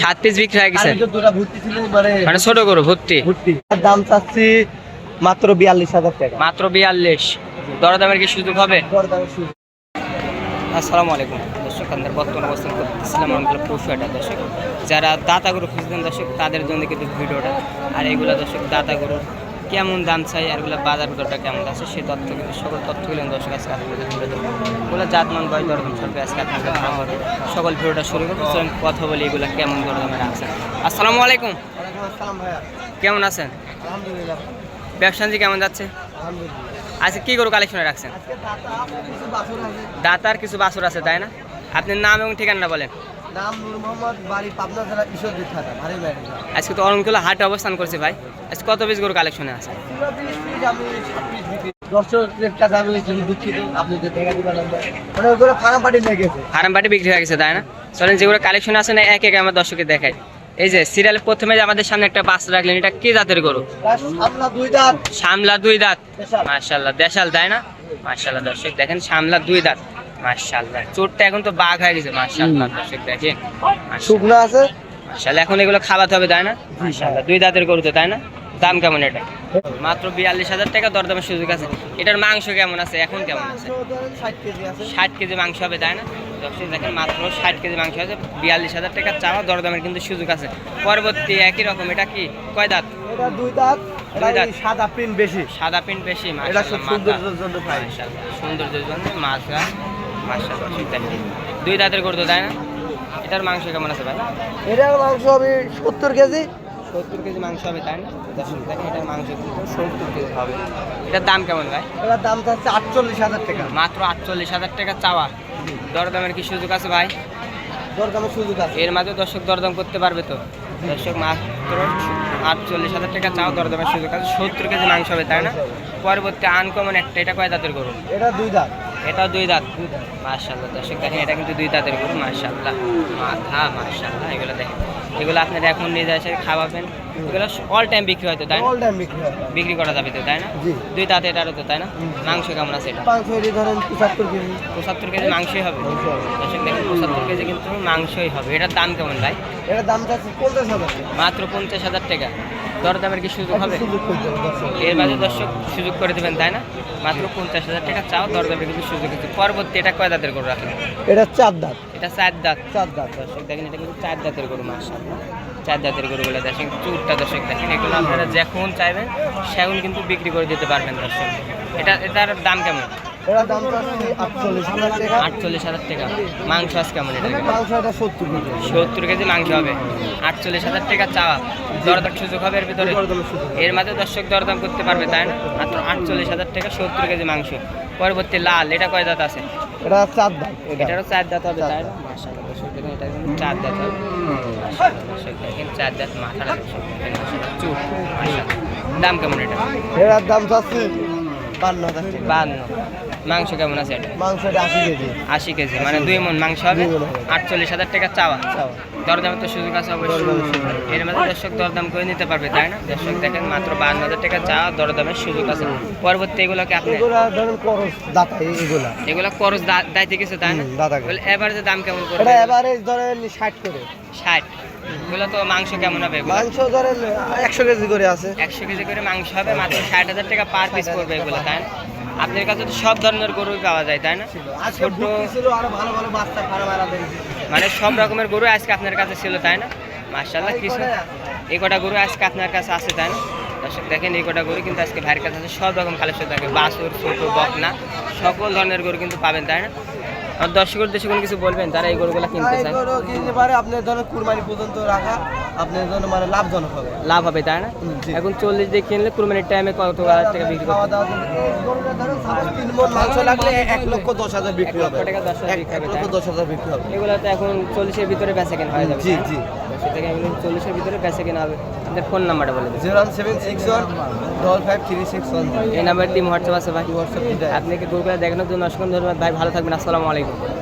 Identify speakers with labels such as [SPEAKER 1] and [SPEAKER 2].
[SPEAKER 1] সাত পিস বিক্রি হয়ে গেছে।
[SPEAKER 2] মানে
[SPEAKER 1] মানে ছোট গরু ভর্তি।
[SPEAKER 2] দাম চাচ্ছি মাত্র বিয়াল্লিশ হাজার টাকা।
[SPEAKER 1] মাত্র বিয়াল্লিশ। দরদামের কি সুযোগ হবে? আসসালামু আলাইকুম। দর্শক আমাদের বর্তমান অবস্থান করতেছিলাম আমরা পশু একটা দর্শক যারা দাতা গরু খুঁজতেন দর্শক তাদের জন্য কিন্তু ভিডিওটা। আর এগুলো দর্শক দাতা কেমন দাম চাই আর এগুলো বাজার দরটা কেমন আছে সেই তথ্য কিন্তু সকল তথ্যগুলো দর্শক আজকে আপনাদের তুলে দেবো। ওগুলো জাতমান বয় দরদাম সরবে আজকে আপনাদের সকল ভিডিওটা শুরু করব কথা বলি এগুলো কেমন দরদামে রাখছেন আসসালামু আলাইকুম।
[SPEAKER 2] আসসালাম ভাইয়া।
[SPEAKER 1] কেমন আছেন?
[SPEAKER 2] আলহামদুলিল্লাহ।
[SPEAKER 1] ব্যবসা বাণিজ্য কেমন যাচ্ছে?
[SPEAKER 2] আলহামদুলিল্লাহ।
[SPEAKER 1] আজকে কি গরু কালেকশনে রাখছেন?
[SPEAKER 2] আছে।
[SPEAKER 1] দাতার কিছু বাছুর আছে তাই না? আপনার নাম এবং ঠিকানা বলেন।
[SPEAKER 2] নাম নূর মোহাম্মদ বাড়ি পাবনা জেলা ঈশ্বরদী থানা ভারী বাইরে
[SPEAKER 1] আজকে তো অনেকগুলো হাটে অবস্থান করছে ভাই। আজকে কত পিস গরু কালেকশনে আছে?
[SPEAKER 2] ফার্ম
[SPEAKER 1] বিক্রি হয়ে গেছে তাই না? চলেন যেগুলো কালেকশন আছে না এক এক আমার দর্শকে দেখাই। এই যে সিরিয়াল প্রথমে যে আমাদের সামনে একটা বাস রাখলেন এটা কি জাতের গরু?
[SPEAKER 2] দুই দাঁত।
[SPEAKER 1] সামলা দুই দাঁত। মার্শাল্লাহ দেশাল তাই না? মার্শাল্লাহ দর্শক দেখেন সামলা দুই দাঁত। চোরটা এখন তো বাঘ হয়ে গেছে মার্শাল্লাহ দর্শক দেখেন
[SPEAKER 2] শুকনো আছে?
[SPEAKER 1] এখন এগুলো খাওয়াতে হবে তাই না? দুই দাঁতের গরু তো তাই না? দাম কেমন এটা? মাত্র বিয়াল্লিশ হাজার টাকা দরদামের সুযোগ আছে। এটার মাংস কেমন আছে এখন কেমন আছে?
[SPEAKER 2] ষাট কেজি
[SPEAKER 1] মাংস হবে তাই না? দর্শক দেখেন মাত্র ষাট কেজি মাংস আছে বিয়াল্লিশ হাজার টাকা চাওয়া দরদামের কিন্তু সুযোগ আছে। পরবর্তী একই রকম এটা কি? কয় দাঁত?
[SPEAKER 2] দুই দাঁত সাদা প্রিন্ট বেশি।
[SPEAKER 1] সাদা প্রিন্ট বেশি
[SPEAKER 2] সৌন্দর্যের জন্য
[SPEAKER 1] মাথা। মাশাআল্লাহ। দুই দাঁতের করতো তাই না? এটার মাংস কেমন আছে ভাই?
[SPEAKER 2] এটার মাংস হবে সত্তর কেজি।
[SPEAKER 1] সত্তর কেজি মাংস হবে তাই না? এটার মাংস সত্তর কেজি হবে। এটার দাম কেমন ভাই?
[SPEAKER 2] এটার দাম থাকছে আটচল্লিশ হাজার টাকা।
[SPEAKER 1] মাত্র আটচল্লিশ হাজার টাকা চাওয়া। দরদামের কি সুযোগ আছে ভাই?
[SPEAKER 2] দরকারের সুযোগ আছে।
[SPEAKER 1] এর মাঝে দর্শক দরদাম করতে পারবে তো? দর্শক মাত্র আটচল্লিশ হাজার টাকা চাও দরদামের সুযোগ আছে। সত্তর কেজি মাংস হবে তাই না? পরবর্তী আনকমন একটা এটা কয় দাঁতের গরু?
[SPEAKER 2] এটা দুই দাঁত।
[SPEAKER 1] এটাও দুই দাঁত। মার্শাল্লাহ দর্শক দেখেন এটা কিন্তু দুই দাঁতের গরু মার্শাল্লাহ মাথা মার্শাল্লাহ এগুলো দেখেন। এগুলো আপনারা এখন নিয়ে এসে খাওয়াবেন। এগুলো অল টাইম বিক্রি হয় তো তাই
[SPEAKER 2] অল টাইম বিক্রি হয়।
[SPEAKER 1] বিক্রি করা যাবে তো তাই না? দুই দাঁত এটারও তো তাই না? মাংস কেমন আছে এটা?
[SPEAKER 2] মাংস এটি ধরেন পঁচাত্তর কেজি।
[SPEAKER 1] পঁচাত্তর কেজি মাংসই হবে। দর্শক দেখেন পঁচাত্তর কেজি কিন্তু মাংসই হবে। এটার দাম কেমন ভাই?
[SPEAKER 2] এটার দাম পঞ্চাশ হাজার।
[SPEAKER 1] মাত্র পঞ্চাশ হাজার টাকা। দরদামের কি সুযোগ হবে। এর মাঝে দর্শক সুযোগ করে দেবেন তাই না? মাত্র পঞ্চাশ হাজার টাকা চাও দরদামের কিন্তু সুযোগ আছে। পরবর্তী এটা কয় দাঁতের গরু রাখলেন?
[SPEAKER 2] এটা চার দাঁত।
[SPEAKER 1] এটা চার দাঁত।
[SPEAKER 2] চার দাঁত।
[SPEAKER 1] দর্শক দেখেন এটা কিন্তু চার দাঁতের গরু মাসাল্লাহ চার দাঁতের গরুগুলো দেখেন চুরটা দর্শক দেখেন এগুলো আপনারা যখন চাইবেন সেগুন কিন্তু বিক্রি করে দিতে পারবেন দর্শক। এটা এটার দাম কেমন?
[SPEAKER 2] এটার দাম থাকছে আটচল্লিশ হাজার টাকা।
[SPEAKER 1] আটচল্লিশ হাজার টাকা। মাংস আজ কেমন এটা?
[SPEAKER 2] মাংস এটা সত্তর কেজি
[SPEAKER 1] সত্তর কেজি মাংস হবে। আটচল্লিশ হাজার টাকা চাওয়া দরদাম সুযোগ হবে এর ভিতরে। এর মাঝে দর্শক দরদাম করতে পারবে তাই না? মাত্র আটচল্লিশ হাজার টাকা সত্তর কেজি মাংস। পরবর্তী লাল এটা কয় দাঁত আছে?
[SPEAKER 2] এটা চার দাঁত। এটা
[SPEAKER 1] এটারও চার দাঁত হবে তাই না? এটা কিন্তু চার দাঁত হবে। চার দাঁত মাথাটা চুপ দাম কেমন এটা?
[SPEAKER 2] এটার দাম চাচ্ছি বান্ন হাজার টাকা
[SPEAKER 1] বান্ন। মাংস কেমন আছে এটা?
[SPEAKER 2] মাংস আশি কেজি।
[SPEAKER 1] আশি কেজি মানে দুই মন মাংস হবে। আটচল্লিশ হাজার টাকা চাওয়া।
[SPEAKER 2] চাওয়া।
[SPEAKER 1] দরদামের তো সুযোগ আছে অবশ্যই। এর মধ্যে দর্শক দরদাম করে নিতে পারবে তাই না? দর্শক দেখেন মাত্র বান্ন হাজার টাকা চাওয়া দরদামের সুযোগ আছে। পরবর্তী এগুলোকে আপনি
[SPEAKER 2] এগুলা ধরেন করস দাতা এগুলা।
[SPEAKER 1] এগুলো খরচ দা- দাইতে গেছে তাই না?
[SPEAKER 2] দাতা
[SPEAKER 1] দাম কেমন
[SPEAKER 2] এটা এভারেজ ধরেন ষাট করে।
[SPEAKER 1] ষাট। এগুলো তো মাংস কেমন হবে
[SPEAKER 2] মাংস ধরেন একশো কেজি করে আছে।
[SPEAKER 1] একশো কেজি করে মাংস হবে মাত্র ষাট হাজার টাকা পার পিস পড়বে এগুলো তাই না? আপনার কাছে তো সব ধরনের গরুই পাওয়া যায় তাই না? ছোট
[SPEAKER 2] ভালো ভালো বাচ্চা
[SPEAKER 1] মানে সব রকমের গরু আজকে আপনার কাছে ছিল, তাই না? মার্শাল্লাহ কিছু এই কটা গরু আজকে আপনার কাছে আছে, তাই না? দর্শক, দেখেন এই কটা গরু কিন্তু আজকে ভাইয়ের কাছে আছে। সব রকম কালেকশন থাকে। বাসুর ছোট, বকনা, সকল ধরনের গরু কিন্তু পাবেন, তাই না? আর দর্শকের দেশে কোনো কিছু বলবেন? তারা এই গরুগুলো কিনতে চায়।
[SPEAKER 2] কিনতে আপনার ধরেন কুরবানি পর্যন্ত রাখা। আপনার জন্য মানে লাভজনক হবে।
[SPEAKER 1] লাভ হবে তাই না? এখন চল্লিশ দিয়ে কিনলে কুরবানির টাইমে কত হাজার টাকা বিক্রি করতে
[SPEAKER 2] তিন মণ মাংস লাগলে এক লক্ষ দশ হাজার বিক্রি হবে। এক- লক্ষ দশ হাজার বিক্রি হবে।
[SPEAKER 1] এগুলো তো এখন চল্লিশের ভিতরে বেচা কেনা হয়ে যাবে
[SPEAKER 2] জি, জি।
[SPEAKER 1] দশ থেকে এগুলো চল্লিশের ভিতরে বেচা কেনা হবে। আপনার ফোন নাম্বারটা বলে দিন।
[SPEAKER 2] Zero one seven six one double five three six one.
[SPEAKER 1] এই নাম্বার দিয়ে হোয়াটসঅ্যাপ আছে ভাই।
[SPEAKER 2] হোয়াটসঅ্যাপ
[SPEAKER 1] আপনাকে গ্রুপে দেখানোর জন্য অসংখ্য ধন্যবাদ। ভাই ভালো থাকবেন। আসসালামু আলাইকুম।